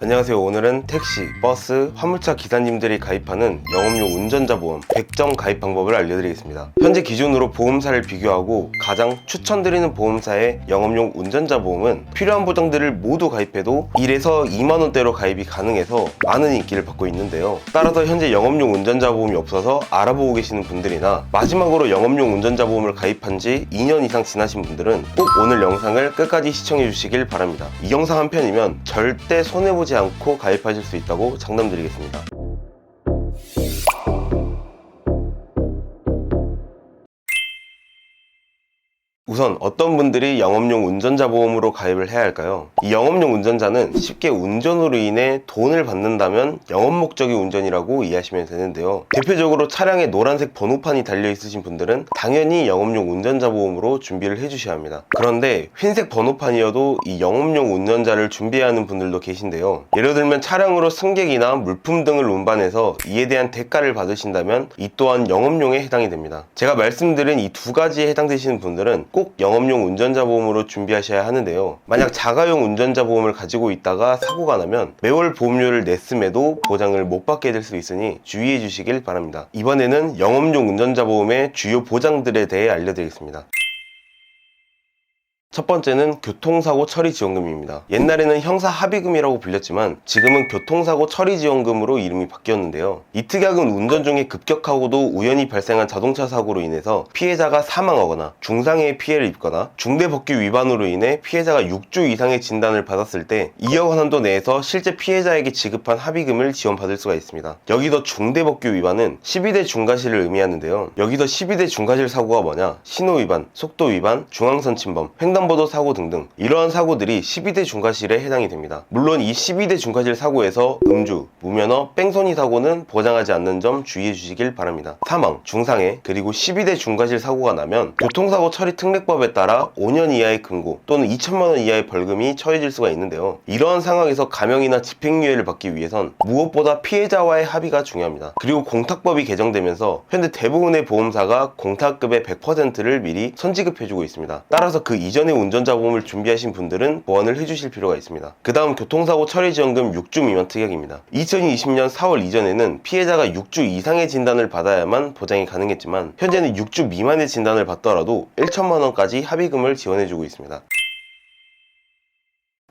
안녕하세요. 오늘은 택시, 버스, 화물차 기사님들이 가입하는 영업용 운전자 보험 100점 가입 방법을 알려드리겠습니다. 현재 기준으로 보험사를 비교하고 가장 추천드리는 보험사의 영업용 운전자 보험은 필요한 보장들을 모두 가입해도 1에서 2만 원대로 가입이 가능해서 많은 인기를 받고 있는데요. 따라서 현재 영업용 운전자 보험이 없어서 알아보고 계시는 분들이나 마지막으로 영업용 운전자 보험을 가입한 지 2년 이상 지나신 분들은 꼭 오늘 영상을 끝까지 시청해 주시길 바랍니다. 이 영상 한 편이면 절대 손해보지 않고 가입하실 수 있다고 장담드리겠습니다. 우선 어떤 분들이 영업용 운전자 보험으로 가입을 해야 할까요? 이 영업용 운전자는 쉽게 운전으로 인해 돈을 받는다면 영업 목적의 운전이라고 이해하시면 되는데요. 대표적으로 차량에 노란색 번호판이 달려 있으신 분들은 당연히 영업용 운전자 보험으로 준비를 해주셔야 합니다. 그런데 흰색 번호판이어도 이 영업용 운전자를 준비해야 하는 분들도 계신데요. 예를 들면 차량으로 승객이나 물품 등을 운반해서 이에 대한 대가를 받으신다면 이 또한 영업용에 해당이 됩니다. 제가 말씀드린 이 두 가지에 해당되시는 분들은 꼭 영업용 운전자 보험으로 준비하셔야 하는데요. 만약 자가용 운전자 보험을 가지고 있다가 사고가 나면 매월 보험료를 냈음에도 보장을 못 받게 될 수 있으니 주의해 주시길 바랍니다. 이번에는 영업용 운전자 보험의 주요 보장들에 대해 알려드리겠습니다. 첫 번째는 교통사고 처리 지원금입니다. 옛날에는 형사 합의금이라고 불렸지만 지금은 교통사고 처리 지원금으로 이름이 바뀌었는데요. 이 특약은 운전 중에 급격하고도 우연히 발생한 자동차 사고로 인해서 피해자가 사망하거나 중상의 피해를 입거나 중대법규 위반으로 인해 피해자가 6주 이상의 진단을 받았을 때 2억 원 한도 내에서 실제 피해자에게 지급한 합의금을 지원받을 수가 있습니다. 여기서 중대법규 위반은 12대 중과실을 의미하는데요. 여기서 12대 중과실 사고가 뭐냐? 신호 위반, 속도 위반, 중앙선 침범, 횡단 보도 사고 등등 이러한 사고들이 12대 중과실에 해당이 됩니다. 물론 이 12대 중과실 사고에서 음주, 무면허, 뺑소니 사고는 보장하지 않는 점 주의해 주시길 바랍니다. 사망, 중상해, 그리고 12대 중과실 사고가 나면 교통사고 처리 특례법에 따라 5년 이하의 금고 또는 2천만 원 이하의 벌금이 처해질 수가 있는데요. 이러한 상황에서 감형이나 집행유예를 받기 위해선 무엇보다 피해자와의 합의가 중요합니다. 그리고 공탁법이 개정되면서 현재 대부분의 보험사가 공탁급의 100%를 미리 선지급해주고 있습니다. 따라서 그 이전 의 운전자 보험을 준비하신 분들은 보완을 해주실 필요가 있습니다. 그 다음 교통사고 처리지원금 6주 미만 특약입니다. 2020년 4월 이전에는 피해자가 6주 이상의 진단을 받아야만 보장이 가능했지만 현재는 6주 미만의 진단을 받더라도 1천만 원까지 합의금을 지원해주고 있습니다.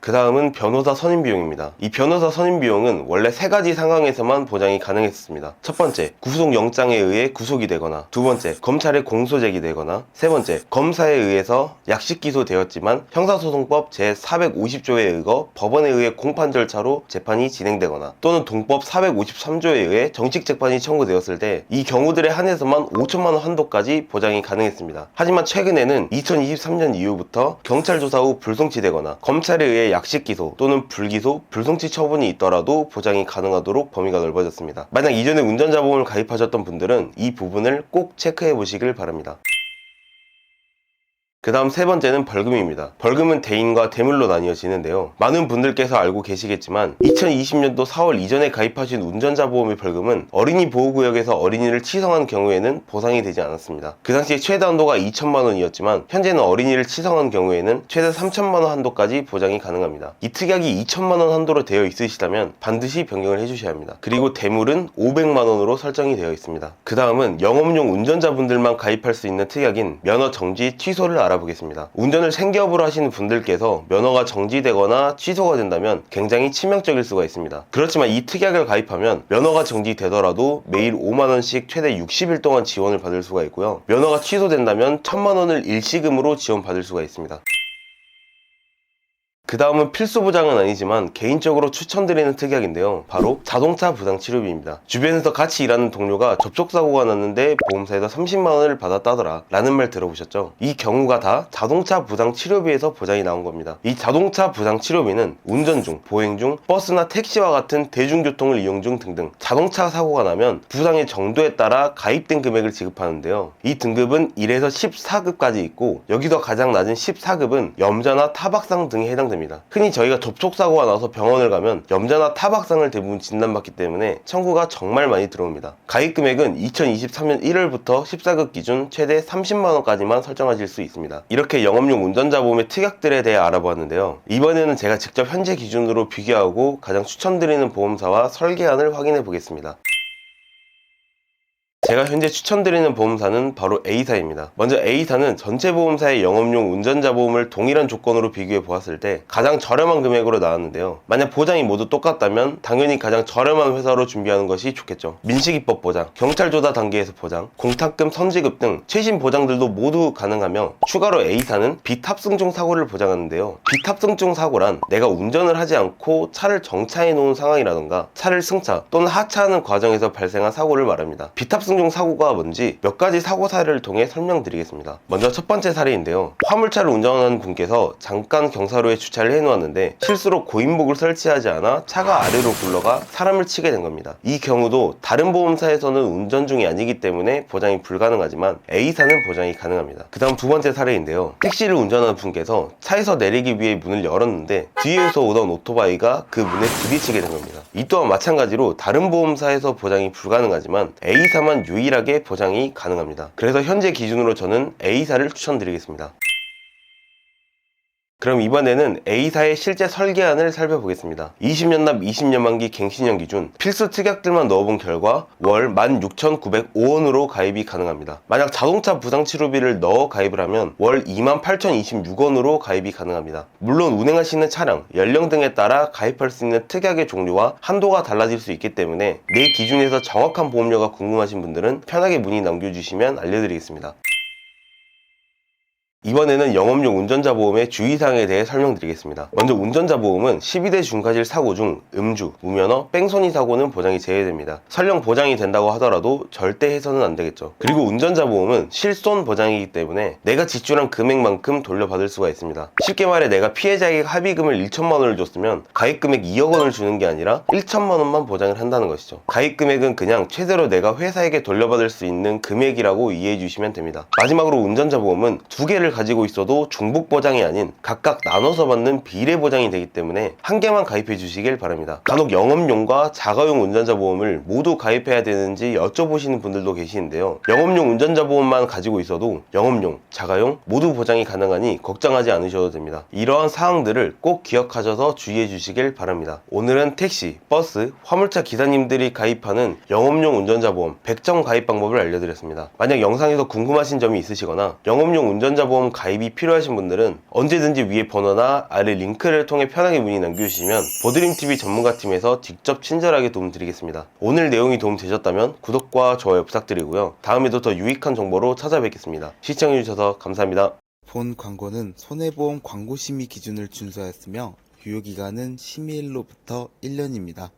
그 다음은 변호사 선임 비용입니다. 이 변호사 선임 비용은 원래 세 가지 상황에서만 보장이 가능했습니다. 첫 번째, 구속 영장에 의해 구속이 되거나, 두 번째, 검찰에 공소 제기 되거나, 세 번째, 검사에 의해서 약식 기소되었지만 형사소송법 제450조에 의거 법원에 의해 공판 절차로 재판이 진행되거나, 또는 동법 453조에 의해 정식 재판이 청구되었을 때 이 경우들에 한해서만 5천만 원 한도까지 보장이 가능했습니다. 하지만 최근에는 2023년 이후부터 경찰 조사 후 불송치되거나 검찰에 의해 약식 기소 또는 불기소, 불송치 처분이 있더라도 보장이 가능하도록 범위가 넓어졌습니다. 만약 이전에 운전자 보험을 가입하셨던 분들은 이 부분을 꼭 체크해 보시길 바랍니다. 그 다음 세 번째는 벌금입니다. 벌금은 대인과 대물로 나뉘어지는데요. 많은 분들께서 알고 계시겠지만 2020년도 4월 이전에 가입하신 운전자 보험의 벌금은 어린이 보호구역에서 어린이를 치성한 경우에는 보상이 되지 않았습니다. 그 당시에 최대 한도가 2천만 원이었지만 현재는 어린이를 치성한 경우에는 최대 3천만 원 한도까지 보장이 가능합니다. 이 특약이 2천만 원 한도로 되어 있으시다면 반드시 변경을 해주셔야 합니다. 그리고 대물은 500만 원으로 설정이 되어 있습니다. 그 다음은 영업용 운전자분들만 가입할 수 있는 특약인 면허 정지 취소를 알아보겠습니다. 운전을 생계업으로 하시는 분들께서 면허가 정지되거나 취소가 된다면 굉장히 치명적일 수가 있습니다. 그렇지만 이 특약을 가입하면 면허가 정지되더라도 매일 5만원씩 최대 60일 동안 지원을 받을 수가 있고요. 면허가 취소된다면 1000만원을 일시금으로 지원받을 수가 있습니다. 그 다음은 필수 보장은 아니지만 개인적으로 추천드리는 특약인데요. 바로 자동차 부상 치료비입니다. 주변에서 같이 일하는 동료가 접촉사고가 났는데 보험사에서 30만원을 받았다더라 라는 말 들어보셨죠? 이 경우가 다 자동차 부상 치료비에서 보장이 나온 겁니다. 이 자동차 부상 치료비는 운전 중, 보행 중, 버스나 택시와 같은 대중교통을 이용 중 등등 자동차 사고가 나면 부상의 정도에 따라 가입된 금액을 지급하는데요. 이 등급은 1에서 14급까지 있고 여기서 가장 낮은 14급은 염자나 타박상 등에 해당됩니다. 됩니다. 흔히 저희가 접촉사고가 나서 병원을 가면 염자나 타박상을 대부분 진단받기 때문에 청구가 정말 많이 들어옵니다. 가입 금액은 2023년 1월부터 14급 기준 최대 30만원까지만 설정하실 수 있습니다. 이렇게 영업용 운전자 보험의 특약들에 대해 알아보았는데요. 이번에는 제가 직접 현재 기준으로 비교하고 가장 추천드리는 보험사와 설계안을 확인해 보겠습니다. 제가 현재 추천드리는 보험사는 바로 A사입니다. 먼저 A사는 전체 보험사의 영업용 운전자 보험을 동일한 조건으로 비교해 보았을 때 가장 저렴한 금액으로 나왔는데요. 만약 보장이 모두 똑같다면 당연히 가장 저렴한 회사로 준비하는 것이 좋겠죠. 민식이법 보장, 경찰 조사 단계에서 보장, 공탁금 선지급 등 최신 보장들도 모두 가능하며 추가로 A사는 비탑승중 사고를 보장하는데요. 비탑승중 사고란 내가 운전을 하지 않고 차를 정차해 놓은 상황이라던가 차를 승차 또는 하차하는 과정에서 발생한 사고를 말합니다. 비탑승 중 사고가 뭔지 몇 가지 사고 사례를 통해 설명드리겠습니다. 먼저 첫 번째 사례인데요. 화물차를 운전하는 분께서 잠깐 경사로에 주차를 해 놓았는데 실수로 고인목을 설치하지 않아 차가 아래로 굴러가 사람을 치게 된 겁니다. 이 경우도 다른 보험사에서는 운전 중이 아니기 때문에 보장이 불가능하지만 A사는 보장이 가능합니다. 그 다음 두 번째 사례인데요. 택시를 운전하는 분께서 차에서 내리기 위해 문을 열었는데 뒤에서 오던 오토바이가 그 문에 부딪히게 된 겁니다. 이 또한 마찬가지로 다른 보험사에서 보장이 불가능하지만 A사만 유일하게 보장이 가능합니다. 그래서 현재 기준으로 저는 A사를 추천드리겠습니다. 그럼 이번에는 A사의 실제 설계안을 살펴보겠습니다. 20년 납 20년 만기 갱신형 기준 필수 특약들만 넣어본 결과 월 16,905원으로 가입이 가능합니다. 만약 자동차 부상 치료비를 넣어 가입을 하면 월 28,026원으로 가입이 가능합니다. 물론 운행하시는 차량, 연령 등에 따라 가입할 수 있는 특약의 종류와 한도가 달라질 수 있기 때문에 내 기준에서 정확한 보험료가 궁금하신 분들은 편하게 문의 남겨주시면 알려드리겠습니다. 이번에는 영업용 운전자 보험의 주의사항에 대해 설명드리겠습니다. 먼저 운전자 보험은 12대 중과실 사고 중 음주, 무면허, 뺑소니 사고는 보장이 제외됩니다. 설령 보장이 된다고 하더라도 절대 해서는 안 되겠죠. 그리고 운전자 보험은 실손 보장이기 때문에 내가 지출한 금액만큼 돌려받을 수가 있습니다. 쉽게 말해 내가 피해자에게 합의금을 1천만 원을 줬으면 가입 금액 2억 원을 주는 게 아니라 1천만 원만 보장을 한다는 것이죠. 가입 금액은 그냥 최대로 내가 회사에게 돌려받을 수 있는 금액이라고 이해해 주시면 됩니다. 마지막으로 운전자 보험은 두 개를 가지고 있어도 중복 보장이 아닌 각각 나눠서 받는 비례 보장이 되기 때문에 한 개만 가입해 주시길 바랍니다. 간혹 영업용과 자가용 운전자 보험을 모두 가입해야 되는지 여쭤보시는 분들도 계시는데요. 영업용 운전자 보험만 가지고 있어도 영업용, 자가용 모두 보장이 가능하니 걱정하지 않으셔도 됩니다. 이러한 사항들을 꼭 기억하셔서 주의해 주시길 바랍니다. 오늘은 택시, 버스, 화물차 기사님들이 가입하는 영업용 운전자 보험 100점 가입 방법을 알려드렸습니다. 만약 영상에서 궁금하신 점이 있으시거나 영업용 운전자 보험 가입이 필요하신 분들은 언제든지 위에 번호나 아래 링크를 통해 편하게 문의 남겨주시면 보드림TV 전문가팀에서 직접 친절하게 도움드리겠습니다. 오늘 내용이 도움되셨다면 구독과 좋아요 부탁드리고요. 다음에도 더 유익한 정보로 찾아뵙겠습니다. 시청해주셔서 감사합니다. 본 광고는 손해보험 광고 심의 기준을 준수하였으며 유효기간은 심의일로부터 1년입니다.